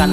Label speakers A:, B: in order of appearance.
A: กัน